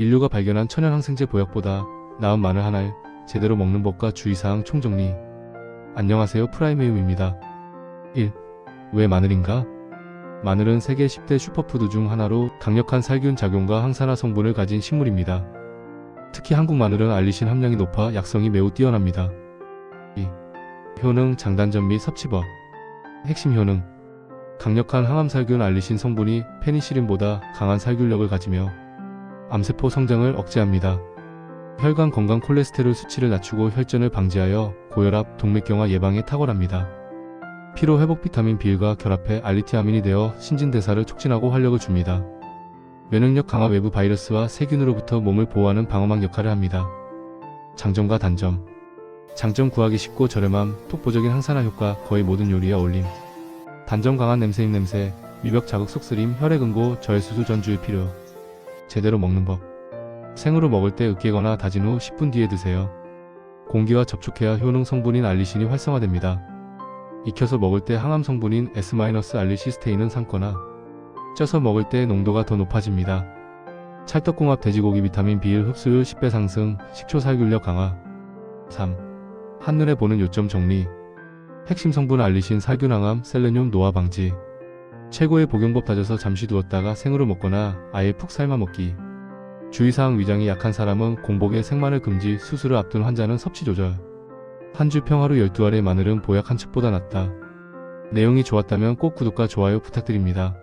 인류가 발견한 천연 항생제 보약보다 나은 마늘 하나를 제대로 먹는 법과 주의사항 총정리. 안녕하세요 프라이메움입니다. 1. 왜 마늘인가? 마늘은 세계 10대 슈퍼푸드 중 하나로 강력한 살균 작용과 항산화 성분을 가진 식물입니다. 특히 한국 마늘은 알리신 함량이 높아 약성이 매우 뛰어납니다. 2. 효능 장단점 및 섭취법 핵심 효능 강력한 항암살균 알리신 성분이 페니실린보다 강한 살균력을 가지며 암세포 성장을 억제합니다. 혈관 건강 콜레스테롤 수치를 낮추고 혈전을 방지하여 고혈압, 동맥경화 예방에 탁월합니다. 피로 회복 비타민 B1과 결합해 알리티아민이 되어 신진대사를 촉진하고 활력을 줍니다. 면역력 강화 외부 바이러스와 세균으로부터 몸을 보호하는 방어막 역할을 합니다. 장점과 단점 장점 구하기 쉽고 저렴함, 독보적인 항산화 효과, 거의 모든 요리에 어울림. 단점 강한 냄새 입냄새, 미벽 자극 속쓰림, 혈액 응고, 저혈수소 전주의 필요. 제대로 먹는 법. 생으로 먹을 때 으깨거나 다진 후 10분 뒤에 드세요. 공기와 접촉해야 효능 성분인 알리신이 활성화됩니다. 익혀서 먹을 때 항암 성분인 S-알리시스테인은 삶거나 쪄서 먹을 때 농도가 더 높아집니다. 찰떡궁합 돼지고기 비타민 B1 흡수율 10배 상승, 식초 살균력 강화. 3. 한눈에 보는 요점 정리. 핵심 성분 알리신 살균 항암, 셀레늄 노화 방지. 최고의 복용법 다져서 잠시 두었다가 생으로 먹거나 아예 푹 삶아 먹기. 주의사항 위장이 약한 사람은 공복에 생마늘 금지, 수술을 앞둔 환자는 섭취 조절. 한 주 평하루 12알의 마늘은 보약 한 첩보다 낫다. 내용이 좋았다면 꼭 구독과 좋아요 부탁드립니다.